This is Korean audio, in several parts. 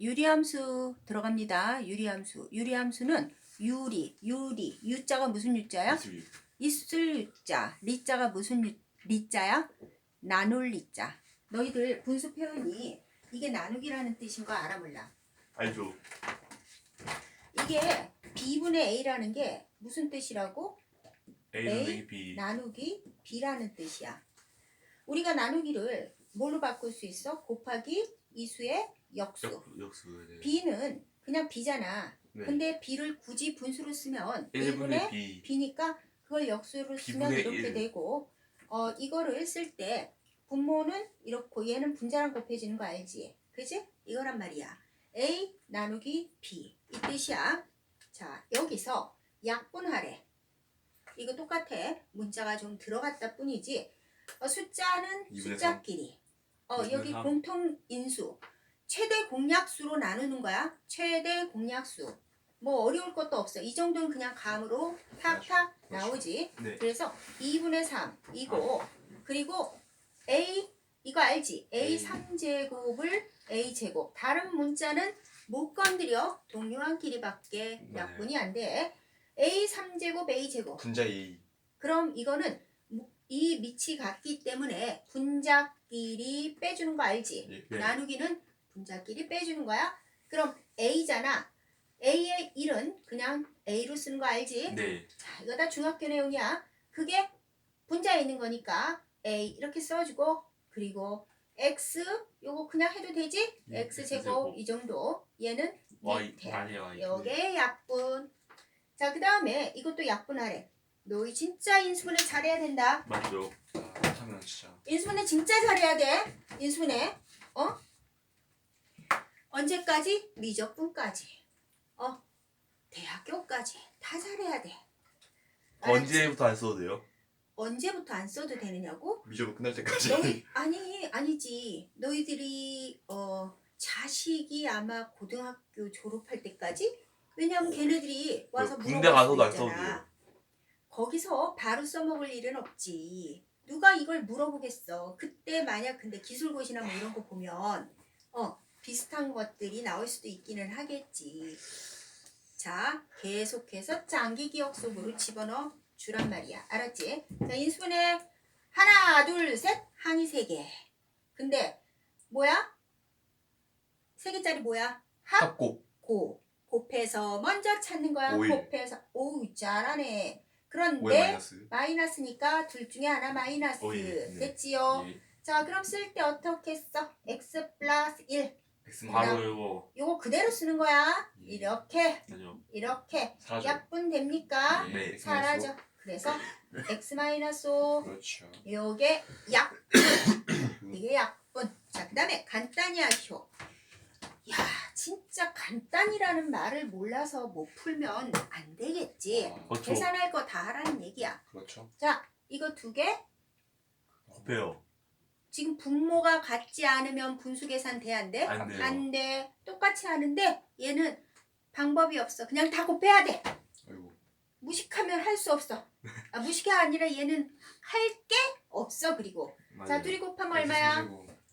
유리함수 들어갑니다. 유리함수. 유리함수는 유리, 유리. 유자가 무슨 유자야? 있을 유자. 리자가 무슨 유, 리자야? 나눌 리자. 너희들 분수 표현이 이게 나누기라는 뜻인 거 알아 몰라? 알죠. 이게 b분의 a라는 게 무슨 뜻이라고? A A, B. 나누기 b라는 뜻이야. 우리가 나누기를 뭘로 바꿀 수 있어? 곱하기 이수의 역수. 역 역수. 네. b는 그냥 b잖아. 네. 근데 b를 굳이 분수로 쓰면 1분의 1분의 B. b니까 그걸 역수로 쓰면 B분의 이렇게 일. 되고 어 이거를 쓸 때 분모는 이렇고 얘는 분자랑 곱해지는 거 알지? 그지? 이거란 말이야. a 나누기 b 이 뜻이야. 자 여기서 약분하래. 이거 똑같아. 문자가 좀 들어갔다 뿐이지. 어, 숫자는 이분의 숫자끼리. 어 이분의 여기 삼. 공통 인수. 최대 공약수로 나누는 거야. 최대 공약수. 뭐 어려울 것도 없어. 이 정도는 그냥 감으로 탁탁 그렇죠. 나오지. 네. 그래서 2분의 3 이거 그리고 a 이거 알지? a A. 3제곱을 a 제곱. 다른 문자는 못 건드려. 동요한 길이밖에 네. 약분이 안 돼. a 3제곱 a 제곱. 분자 A 그럼 이거는 무- 이 밑이 같기 때문에 분자끼리 빼주는 거 알지? 예. 네. 나누기는 분자끼리 빼주는 거야. 그럼 a잖아. a의 1은 그냥 a로 쓰는 거 알지? 네. 자, 이거 다 중학교 내용이야. 그게 분자에 있는 거니까 a 이렇게 써주고 그리고 x 요거 그냥 해도 되지? 네, x 제곱. 이 정도. 얘는 Y 밑에. 아니에요. Y. 요게 약분. 자, 그 다음에 이것도 약분하래. 너희 진짜 인수분해 잘해야 된다. 맞죠. 아, 진짜 인수분해 진짜 잘해야 돼. 인수분해. 어? 언제까지? 미적분까지. 어? 대학교까지. 다 잘해야 돼. 언제부터 안 써도 돼요? 언제부터 안 써도 되느냐고? 미적분 끝날 때까지 너희 아니 아니지. 너희들이 어 자식이 아마 고등학교 졸업할 때까지 왜냐면 걔네들이 와서 군대 물어볼 가서도 수안 써도 있잖아. 돼요. 거기서 바로 써먹을 일은 없지. 누가 이걸 물어보겠어. 그때 만약 근데 기술고시나 뭐 이런 거 보면 어 비슷한 것들이 나올 수도 있기는 하겠지. 자 계속해서 장기 기억 속으로 집어넣어 주란 말이야. 알았지? 자 인수분해 하나 둘 셋 항이 세 개. 근데 뭐야? 세 개짜리 뭐야? 합 합곱 고 곱해서 먼저 찾는 거야. 오일. 곱해서 오우 잘하네. 5의 그런데 마이너스 마이너스니까 둘 중에 하나 마이너스 오일, 네. 됐지요. 예. 자 그럼 쓸 때 어떻게 써? x 플러스 1 X 바로 이거 요거 그대로 쓰는 거야. 예. 이렇게 아니요. 이렇게 사라져 약분 됩니까? 예, 네. X 마이너스 사라져. 그래서 x 마이너스 5 그렇죠 요게 약 이게 약분. 자, 그다음에 간단히 하쇼. 야, 진짜 간단이라는 말을 몰라서 못 풀면 안 되겠지. 아, 그렇죠. 계산할 거 다 하라는 얘기야. 그렇죠 자, 이거 두 개. 곱해요. 지금 분모가 같지 않으면 분수 계산 돼안 돼? 안 돼요. 안 돼. 똑같이 하는데 얘는 방법이 없어. 그냥 다 곱해야 돼. 아이고 무식하면 할 수 없어. 아, 무식이 아니라 얘는 할 게 없어. 그리고 자, 맞아요. 둘이 곱하면 얼마야?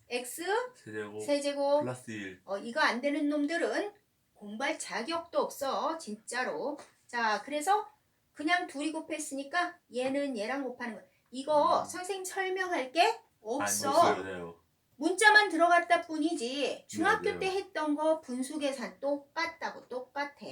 X 세제곱 세제곱 플러스 1. 어, 이거 안 되는 놈들은 공부할 자격도 없어. 진짜로. 자, 그래서 그냥 둘이 곱했으니까 얘는 얘랑 곱하는 거. 이거 음. 선생님 설명할 게 없어. 없어요. 네. 문자만 들어갔다 뿐이지. 중학교 네, 네. 때 했던 거 분수 계산 똑같다고 똑같아.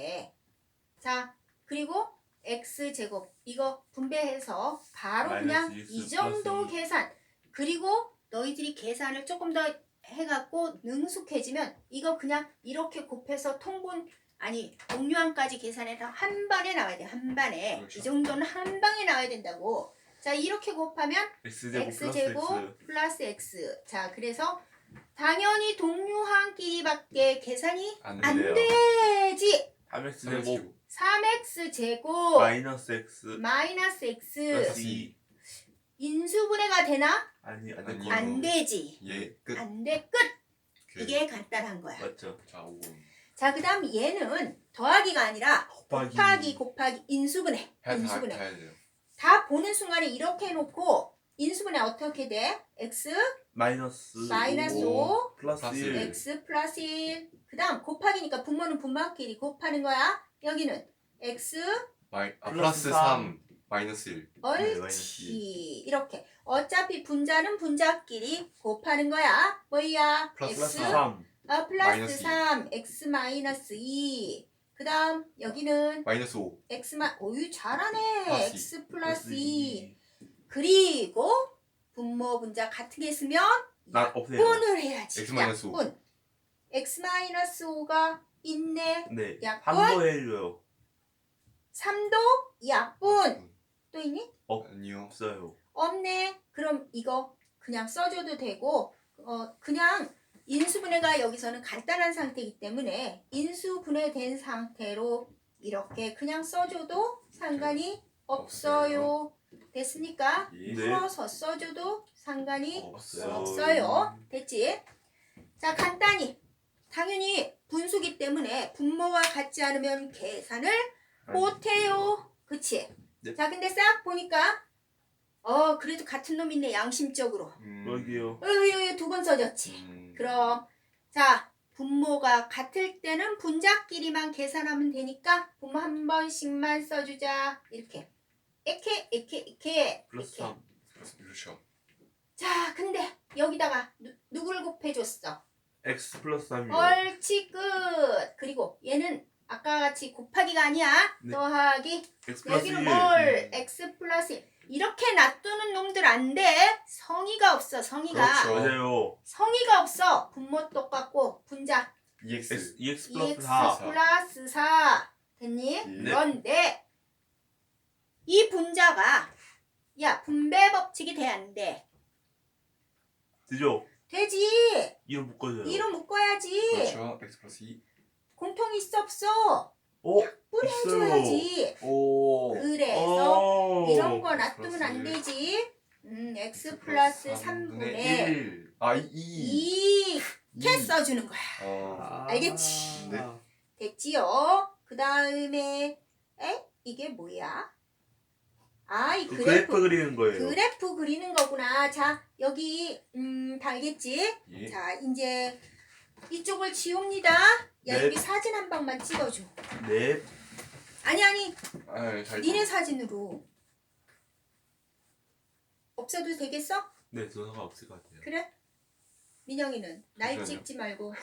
자, 그리고 x 제곱 이거 분배해서 바로 그냥 마이너스 이 X 정도 플러스 이. 계산. 그리고 너희들이 계산을 조금 더 해갖고 능숙해지면 이거 그냥 이렇게 곱해서 통분 아니 동류항까지 계산해서 한 번에 나와야 돼. 한 번에 그렇죠. 이 정도는 한 방에 나와야 된다고. 자 이렇게 곱하면 X제곱 플러스 x제곱. 플러스 x. 자, 그래서 당연히 동류항끼리밖에 계산이 안 안 돼요. 되지. 3X제곱 3x 제곱 마이너스 X 마이너스 x 플러스 2. 인수분해가 되나? 아니 안. 되고. 안 되지. 예 끝 안 돼. 끝. 그, 이게 간단한 거야. 맞죠. 자 5분 자, 그다음 얘는 더하기가 아니라 곱하기. 곱하기 곱하기 인수분해. 해야 인수분해. 해야 돼요 다 보는 순간에 이렇게 해놓고 인수분해 어떻게 돼? x 마이너스 마이너스 오. 5 플러스 플러스 1. x 플러스 1. 그 다음 곱하기니까 분모는 분모끼리 곱하는 거야. 여기는 x 마이 아 플러스 플러스 삼. 3 마이너스 1 마이너스 옳지. 이렇게 어차피 분자는 분자끼리 곱하는 거야. 뭐야? 플러스 x 3 아, 플러스 마이너스 이. 3 x 마이너스 2. 그 다음 여기는 마이너스 5 x 마 오유 잘하네. 플러스 x 플러스 2. 그리고 분모 분자 같은 게 있으면 나 없애요 약분을 해야지. x 마이너스 오. 약분. x 마이너스 5가 있네. 네 약분? 한도 해줘요 3도 약분. 또 있니? 아니요 없어요 없네. 그럼 이거 그냥 써줘도 되고 어 그냥 인수분해가 여기서는 간단한 상태이기 때문에 인수분해된 상태로 이렇게 그냥 써줘도 상관이 없어요. 됐으니까 예. 네. 풀어서 써줘도 상관이 없어요 없어요. 됐지? 자, 간단히. 당연히 분수기 때문에 분모가 같지 않으면 계산을 못해요. 그치? 네. 자, 근데 싹 보니까, 어, 그래도 같은 놈 있네, 양심적으로. 음, 여기요 으유, 두번 써졌지. 음, 그럼, 자, 분모가 같을 때는 분자끼리만 계산하면 되니까, 분모 한 번씩만 써주자. 이렇게. 이렇게, 이렇게, 이렇게. 플러스 이렇게. 3 그렇- 그렇죠 자, 근데 여기다가 누, 누구를 곱해줬어? x 플러스 3이요 옳지, 끝. 그리고 얘는 아까 같이 곱하기가 아니야. 네. 더하기. x 플러스 여기는 1 뭘? x 플러스 1. 이렇게 놔두는 놈들 안 돼. 성의가 없어, 성의가. 그렇죠. 맞아요 성의가 없어. 분모 똑같고, 분자. EX x 2x 2x 플러스 4 플러스 4. 됐니? 네. 그런데 이 분자가 야, 분배 법칙이 돼, 안 돼? 되죠? 되지. 이로 묶어줘요 이로 묶어야지. 그렇죠 x 플러스 2 공통이 있어 없어? 오 뿌리 있어요. 해줘야지. 오 그래서 오. 이런 거 놔두면 안 플러스 되지. 음, x 플러스 3분의 1 아, 2 2 이렇게 써주는 거야. 어. 아. 알겠지? 네. 됐지요? 그 다음에 에? 이게 뭐야? 아, 이 그 그래프 그래프 그리는 거예요 그래프 그리는 거구나. 자, 여기 음, 다 알겠지? 예. 자, 이제 이쪽을 지웁니다. 야, 네. 여기 사진 한 방만 찍어줘. 네 아니 아니, 아, 잘 니네 사진으로 없어도 되겠어? 네, 전화가 없을 것 같아요. 그래? 민영이는 날 잠시만요. 찍지 말고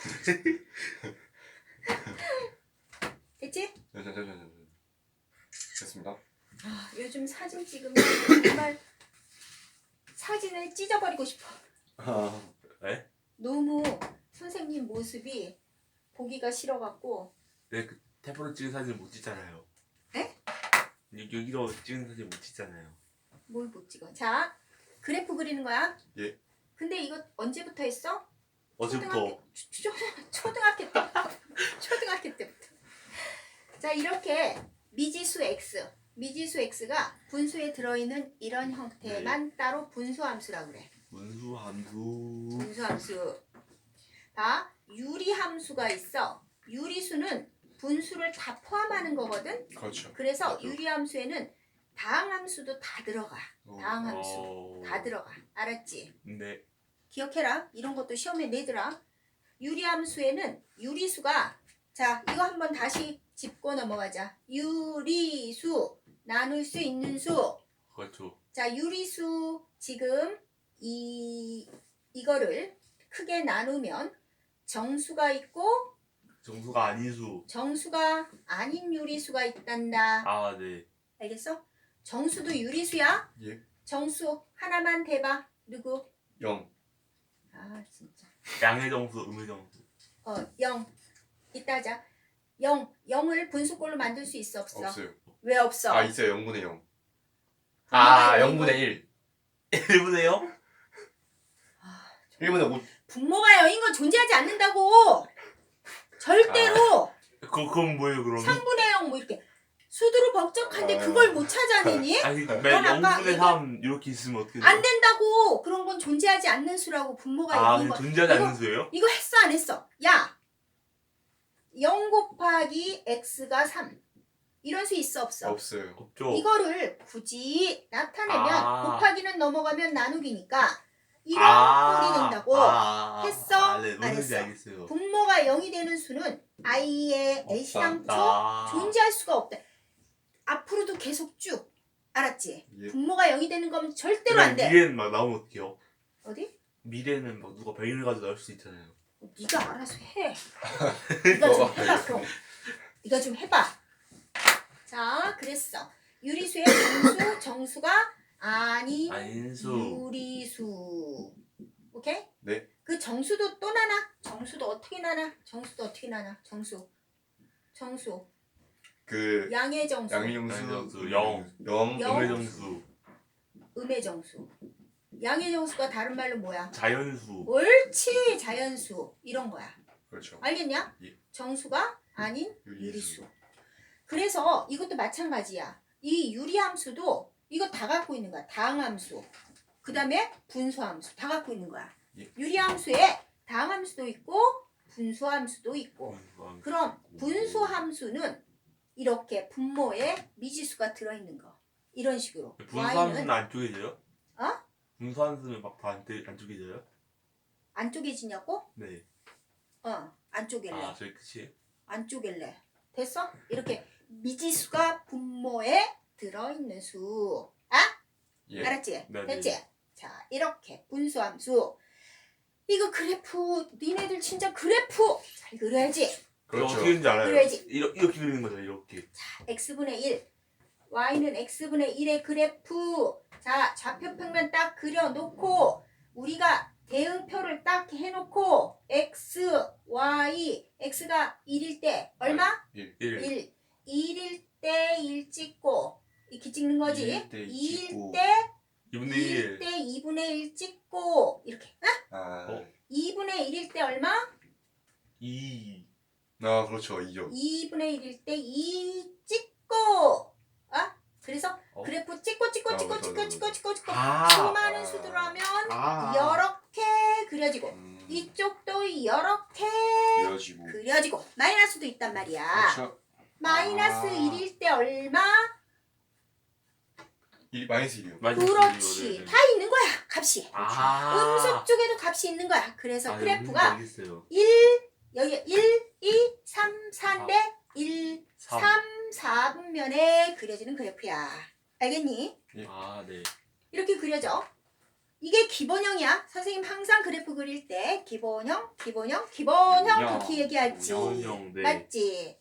됐지? 자, 자. 됐습니다. 아, 요즘 사진 찍으면 정말 사진을 찢어버리고 싶어. 아, 너무 선생님 모습이 보기가 싫어갖고 네, 그 탭으로 찍은 사진 못 찍잖아요. 에? 여- 여기로 찍은 사진 못 찍잖아요. 뭘 못 찍어. 자, 그래프 그리는 거야. 예. 근데 이거 언제부터 했어? 어제부터 초등학교, 초, 초등학교 때. 초등학교 때부터. 자, 이렇게 미지수 x, 미지수 x가 분수에 들어있는 이런 형태만 따로 분수함수라고 그래. 문수 함수 분수함수. 봐, 유리 함수가 있어. 유리수는 분수를 다 포함하는 거거든. 그렇죠. 그래서 맞아. 유리 함수에는 다항 함수도 다 들어가. 어, 다항 함수 어... 다 들어가. 알았지? 네. 기억해라. 이런 것도 시험에 내더라. 유리 함수에는 유리수가 자 이거 한번 다시 짚고 넘어가자. 유리수 나눌 수 있는 수. 그렇죠. 자 유리수 지금 이 이거를 크게 나누면 정수가 있고 정수가 아닌 수. 정수가 아닌 유리수가 있단다. 아, 네. 알겠어? 정수도 유리수야. 예. 정수 하나만 대봐. 누구? 0. 아 진짜. 양의 정수, 음의 정수. 어, 0. 이따 하자. 0. 0을 분수꼴로 만들 수 있어, 없어? 없어요. 왜 없어? 아, 있어요. 0분의 0. 분모가 아, 영이고 0분의 1. 1분의요? 아, 1분의 5. 분모가 0인 건 존재하지 않는다고! 절대로! 그, 그건 뭐예요, 그러면? 3분의 0, 뭐 이렇게. 수두로 법적한데 아. 그걸 못 찾아내니? 아니, 넌맨 아까 0분의 이거- 3 이렇게 있으면 어떻게 돼요? 안 된다고! 그런 건 존재하지 않는 수라고 분모가 아, 0인 그 거. 존재하지 이거- 않는 수예요? 이거 했어, 안 했어? 야! 0 곱하기 x가 3. 이런 수 있어, 없어? 없어요. 없죠. 이거를 굳이 나타내면 아. 곱하기는 넘어가면 나누기니까 이런 꼴이 된다고. 아, 했어? 아, 네, 안 뭔지 했어? 알겠어요. 분모가 0이 되는 수는 없다. 애시당초 아, 존재할 수가 없다. 앞으로도 계속 쭉. 알았지? 예. 분모가 0이 되는 건 절대로 안 돼. 미래는 막 나오면 어떡해요? 어디? 미래는 막 누가 병인을 가지고 나올 수 있잖아요. 네가 알아서 해. 네가 좀 해봐 그럼. 네가 좀 해봐. 자, 그랬어. 유리수의 정수, 정수가 아닌 안수. 유리수. 오케이? 네. 그 정수도 또 나나? 정수도 어떻게 나나? 정수도 어떻게 나나? 정수. 정수. 그 양의 정수. 양의 정수 양의 정수, 영. 영 영. 음의 정수. 음의 정수. 양의 정수가 다른 말로 뭐야? 자연수. 옳지 자연수 이런 거야. 그렇죠. 알겠냐? 예. 정수가 아닌 유리수. 유리수. 그래서 이것도 마찬가지야. 이 유리함수도 이거 다 갖고 있는 거야. 다항함수. 그 다음에 분수함수 다 갖고 있는 거야. 예. 유리함수에 다항함수도 있고 분수함수도 있고. 음, 그럼 분수함수는 이렇게 분모에 미지수가 들어있는 거. 이런 식으로. 분수함수는 안 쪼개져요? 어? 분수함수는 막 다안 안 쪼개져요? 안 쪼개지냐고? 네. 어, 안 쪼갤래. 아, 저희 끝이에요? 안 쪼갤래. 됐어? 이렇게 미지수가 분모에 들어있는 수. 아? 예. 알았지? 네, 됐지? 네. 자, 이렇게 분수함수. 이거 그래프, 니네들 진짜 그래프 잘 그려야지. 그렇죠. 어떻게 되는지 알아요? 그래야지. 이렇게, 이렇게 그리는 거죠, 이렇게. x분의 1. y는 x분의 1의 그래프. 자, 좌표평면 딱 그려놓고, 우리가 대응표를 딱 해놓고, x, y, x가 1일 때, 얼마? 1. 1. 1일 때 1 찍고, 이렇게 찍는 거지? 일일 때 2일 찍고. 때 2분의 2일 1. 때 2분의 1 찍고, 이렇게. 아? 아, 어? 2분의 1일 때 얼마? 2. 아 그렇죠. 이죠. 2분의 1일 때 2 찍고, 아? 그래서 어? 그래프 찍고 찍고 아, 찍고 맞아, 찍고 맞아, 찍고 찍고 찍고 아. 수많은 수들을 하면 아. 이렇게 그려지고 음, 이쪽도 이렇게 그려지고. 그려지고 마이너스도 있단 말이야. 그렇죠. 마이너스 아. 1일 때 얼마? 일 마이너스 1이요. 마이너스 그렇지. 네. 다 있는 거야, 값이. 아. 음수 쪽에도 값이 있는 거야. 그래서 아, 그래프가 뭔지 알겠어요. 1, 여기 1, 2, 3, 4인데 1, 삼. 3, 4분면에 그려지는 그래프야. 알겠니? 아, 네. 이렇게 그려져. 이게 기본형이야. 선생님 항상 그래프 그릴 때 기본형, 기본형, 기본형 기본형. 그렇게 얘기하지. 기본형, 네. 맞지?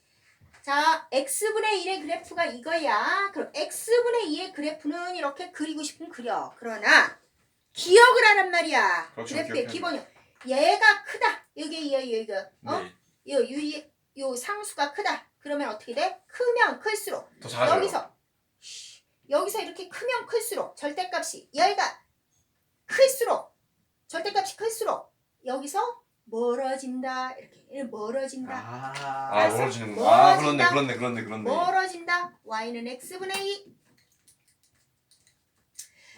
자, x분의 1의 그래프가 이거야. 그럼 x분의 2의 그래프는 이렇게 그리고 싶으면 그려. 그러나 기억을 하란 말이야. 그렇죠, 그래프의 기본형. 얘가 크다. 여기 여기 여기 어? 네. 요 유이 요 상수가 크다. 그러면 어떻게 돼? 크면 클수록. 여기서 여기서 이렇게 크면 클수록 절대값이 얘가 클수록 절대값이 클수록 여기서 멀어진다 이렇게 멀어진다 아. 아 알았어? 멀어지는구나. 아 그렇네 멀어진다. 그렇네 그렇네 그렇네. 멀어진다 y는 x분의 2.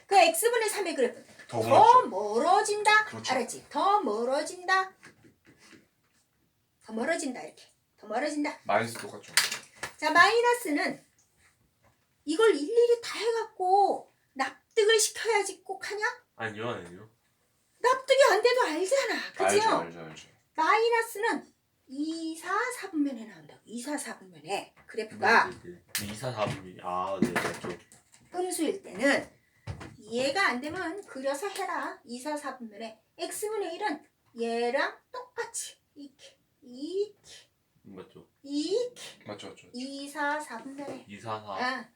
그 x분의 3의 그래프 더 멀어져. 더 멀어진다 그렇죠. 알았지? 더 멀어진다 더 멀어진다 이렇게 더 멀어진다 마이너스 똑같죠. 자 마이너스는 이걸 일일이 다 해갖고 납득을 시켜야지 꼭 하냐? 아니요, 아니요. 납득이 안 돼도 알잖아 그지요? 알죠 알죠 알죠. 마이너스는 2, 4, 4분면에 나온다고 2, 4, 4분면에 그래프가 네, 네, 네. 2, 4, 4분이. 아, 네, 맞죠. 음수일 때는 이해가 안 되면 그려서 해라 2, 4, 4분면에 x분의 1은 얘랑 똑같이 이렇게 이렇게 맞죠. 이렇게 맞죠 맞죠. 2, 4, 4분면에 2, 4, 4. 아,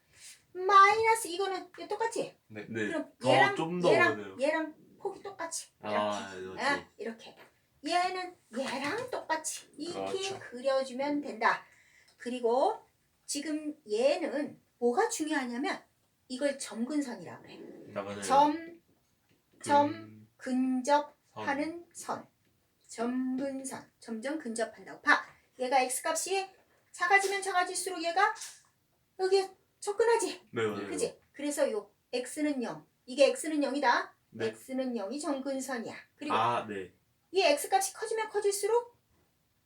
마이너스 이거는 얘 똑같지? 네. 그럼 더 얘랑 좀더 얘랑. 얘랑 폭이 똑같이 이렇게 아, 네, 아, 맞죠. 이렇게 얘는 얘랑 똑같이 이렇게 그렇죠. 그려주면 된다. 그리고 지금 얘는 뭐가 중요하냐면 이걸 점근선이라고 그래. 나가는 점 점, 근- 근접하는 선. 점근선. 점점 근접한다고. 봐. 얘가 x 값이 작아지면 작아질수록 얘가 여기에 접근하지. 네, 맞아요. 그지? 그래서 요 x는 0. 이게 x는 0이다. 네. x는 0이 점근선이야. 그리고 아, 네. 이 x 값이 커지면 커질수록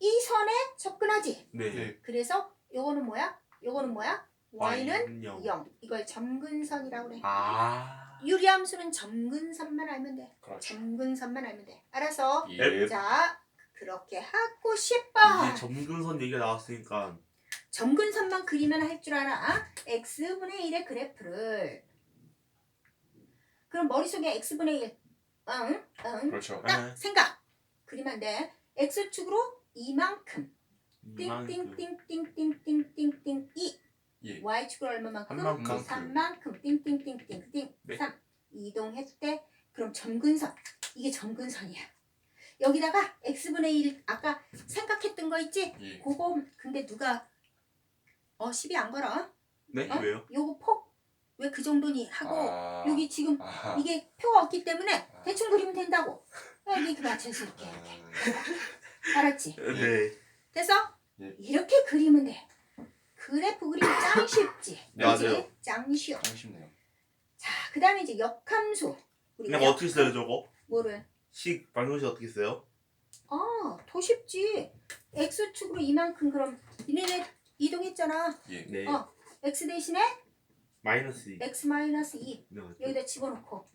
이 선에 접근하지. 네. 네. 그래서 요거는 뭐야? 요거는 뭐야? y는 영. 0. 이걸 점근선이라고 그래. 아. 유리함수는 점근선만 알면 돼. 그렇죠. 점근선만 알면 돼. 알아서 예. 자 그렇게 하고 싶어. 이제 점근선 얘기가 나왔으니까 점근선만 그리면 할 줄 알아. x분의 1의 그래프를 그럼 머릿속에 x분의 1 응? 응? 그렇죠. 딱 네. 생각 그리면 돼. x축으로 이만큼 이만큼. 띵띵띵띵띵띵띵띵 2 예. y축으로 얼마만큼? 한 만큼. 3만큼 띵띵띵띵띵 네. 3 이동했대 그럼 점근선 이게 점근선이야 여기다가 x분의 1 아까 생각했던 거 있지? 예. 그거 근데 누가 어 시비 안 걸어? 네? 어? 왜요? 요거 폭 왜 그 정도니 하고 아. 여기 지금 아. 이게 표가 없기 때문에 아. 대충 그리면 된다고 여기 그 맞춰서 이렇게 아. 알았지? 네. 됐어? 예. 이렇게 그리면 돼 그래프 그리기 짱 쉽지? 네? 맞아요. 짱 쉬워 참 쉽네요. 자, 그 다음에 이제 역함수. 우리가 그냥 어떻게 써요 저거? 뭐를? 식 방정식 어떻게 써요? 아, 더 쉽지. x축으로 이만큼 그럼 얘네 이동했잖아. 예. 네. 어. x 대신에 마이너스 2. x 마이너스 2 네, 맞죠. 여기다 집어넣고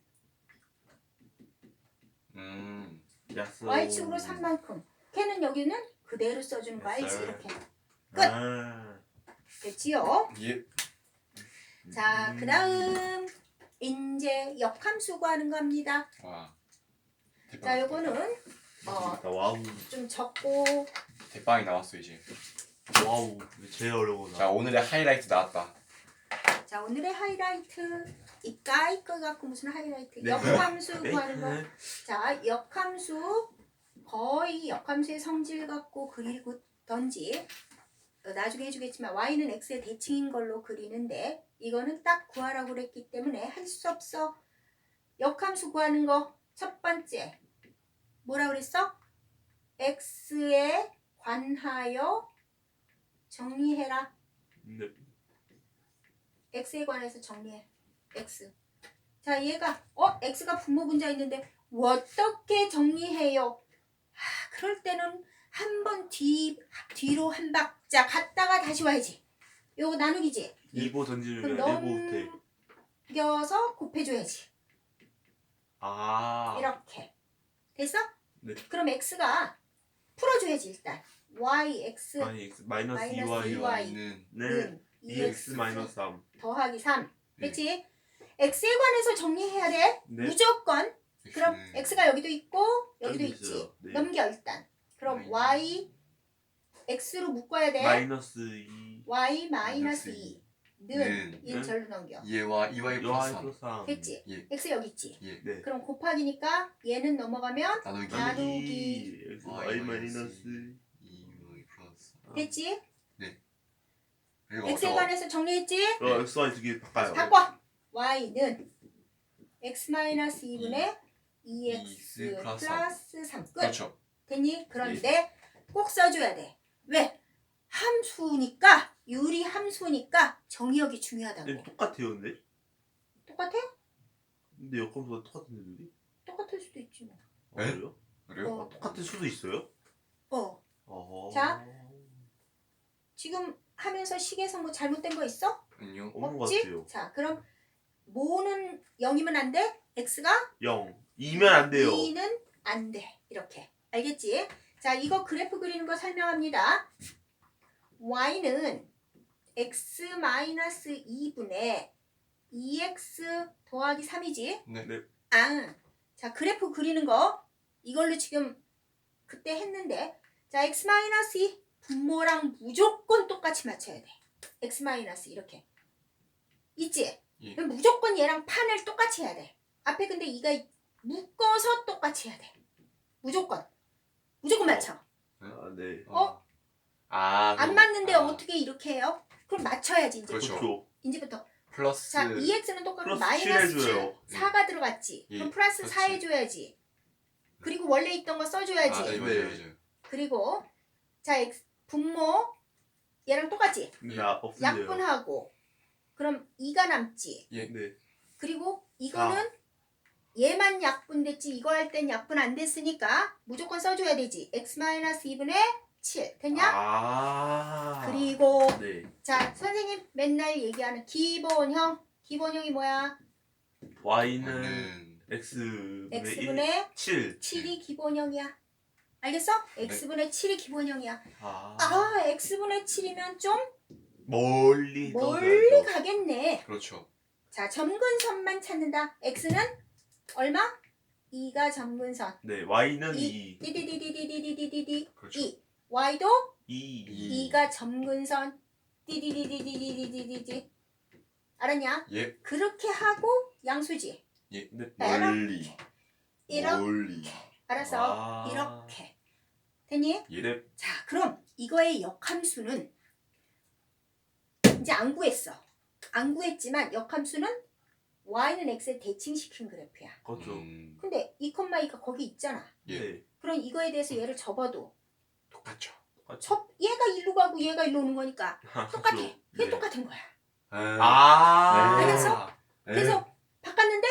음. 야스. y축으로 3만큼. 걔는 여기는 그대로 써주는 거 알지? 됐어요. 이렇게. 끝. 아. 됐지요? 예. 자, 음. 그 다음 이제 역함수 구하는 겁니다. 와. 대빵. 자, 요거는 어, 아, 와우. 좀 적고 대빵이 나왔어 이제. 와우. 제일 어려워. 자 오늘의 하이라이트 나왔다. 자, 오늘의 하이라이트 이 까 이거 갖고 무슨 하이라이트? 네. 역함수 네. 구하는 거. 자, 역함수 거의 역함수의 성질 갖고 그리고 던지 어, 나중에 해주겠지만 y는 x의 대칭인 걸로 그리는데 이거는 딱 구하라고 그랬기 때문에 할 수 없어. 역함수 구하는 거 첫 번째 뭐라 그랬어? x에 관하여 정리해라. 네. X에 관해서 정리해. x. 자, 얘가 어, x가 분모 분자 있는데 어떻게 정리해요? 아, 그럴 때는 한 번 뒤 뒤로 한 박자 갔다가 다시 와야지. 요거 나누기지. 2보 던지면 그럼 1보 돼. 넘겨서 곱해줘야지. 아. 이렇게. 됐어? 네. 그럼 x가 풀어줘야지 일단. y x 아니 x 마이너스 마이너스 2y. 2y. 는 네. 는 2x 마이너스 3. 더하기 3. 네. 그렇지? x에 관해서 정리해야 돼. 네. 무조건. 그럼 X는 x가 여기도 있고 여기도 여기 있지. 있어요. 네. 넘겨 일단. 그럼 마이너스. y x로 묶어야 돼. 마이너스 2. y 마이너스 마이너스 2는 는1 네. 절로 넘겨. 얘와 EY 플러스 y 3. 플러스 3. 됐지? 예. x 여기 있지. 예. 네. 그럼 곱하기니까 얘는 넘어가면 나누기 나누- 나누기. y y 마이너스 마이너스 EY 플러스. 됐지? X에 저 관해서 정리했지? 어 x y 두개 바꿔요. 바꿔. y는 x 마이너스 2분의 2x 2x 플러스 플러스 3. 끝. 그렇죠. 됐니? 그런데 꼭 써줘야 돼. 왜? 함수니까 유리 함수니까 정의역이 중요하다고. 네, 똑같아요 근데. 똑같아? 근데 역함수가 똑같은데 둘이? 똑같을 수도 있지 뭐. 아, 네? 그래요? 그래요? 어. 똑같을 수도 있어요? 어. 어. 자. 지금 하면서 식에서 뭐 잘못된 거 있어? 아니요. 없는 것 없지? 같아요. 자, 그럼 뭐는 0이면 안 돼? x가 0. 2면 안 돼요. 2는 안 돼. 이렇게. 알겠지? 자, 이거 그래프 그리는 거 설명합니다. y는 x 2분의 2x 더하기 3이지? 네. 네. 아, 자 그래프 그리는 거 이걸로 지금 그때 했는데 자 x 마이너스 2 분모랑 무조건 똑같이 맞춰야 돼. x 마이너스 이렇게 있지? 예. 그럼 무조건 얘랑 판을 똑같이 해야 돼. 앞에 근데 이가 묶어서 똑같이 해야 돼. 무조건 무조건 맞춰. 아, 네. 어? 아. 안 그럼- 맞는데 아, 어떻게 이렇게 해요? 그럼 맞춰야지 이제. 그렇죠. 이제부터. 플러스 자 2x는 똑같고 플러스 마이너스 7 7 해줘요. 4가 들어갔지. 예, 그럼 플러스 그렇지. 4 해줘야지. 그리고 원래 있던 거 써줘야지. 아, 네, 맞아요, 맞아요. 그리고 자 x 분모 얘랑 똑같지. 근데 아, 없는데요. 약분하고 그럼 2가 남지. 네. 그리고 이거는 얘만 약분됐지 이거 할 땐 약분 안 됐으니까 무조건 써줘야 되지. x 2분의 7 됐냐? 아. 그리고 네. 자 선생님 맨날 얘기하는 기본형 기본형이 뭐야? y는 x분의 1 x분의 7 7이 기본형이야. 알겠어? x분의 7이 기본형이야. 아, 아, x분의 7이면 좀 멀리 멀리. 가겠네. 그렇죠. 자, 점근선만 찾는다. x는 얼마? 2가 점근선. 네 y는 이. 2 디디디디디디디디디 그렇죠. 2. y도 2 이. 2가 점근선. 디디디디디디디디디. 알았냐? 예. 그렇게 하고 양수지. 예. 네. 멀리. 이렇게. 멀리. 알았어. 아. 이렇게. 됐니? 예. 네. 자, 그럼 이거의 역함수는 이제 안 구했어. 안 구했지만 역함수는 y는 x에 대칭시킨 그래프야. 그렇죠 음, 근데 2,2가 거기 있잖아. 예. 네. 그럼 이거에 대해서 얘를 접어도 똑같죠. 접 얘가 일로 가고 얘가 일로 오는 거니까 똑같아. 그렇죠. 이게 네. 똑같은 거야. 아 네. 알겠어? 네. 그래서 바꿨는데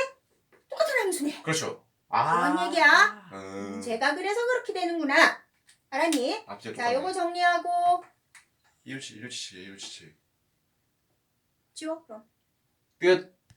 똑같은 함수네. 그렇죠. 아. 그런 얘기야. 음. 제가 그래서 그렇게 되는구나. 알았니? 자, 요거 정리하고 이웃치 이웃치 이웃치 지워 그럼. 끝.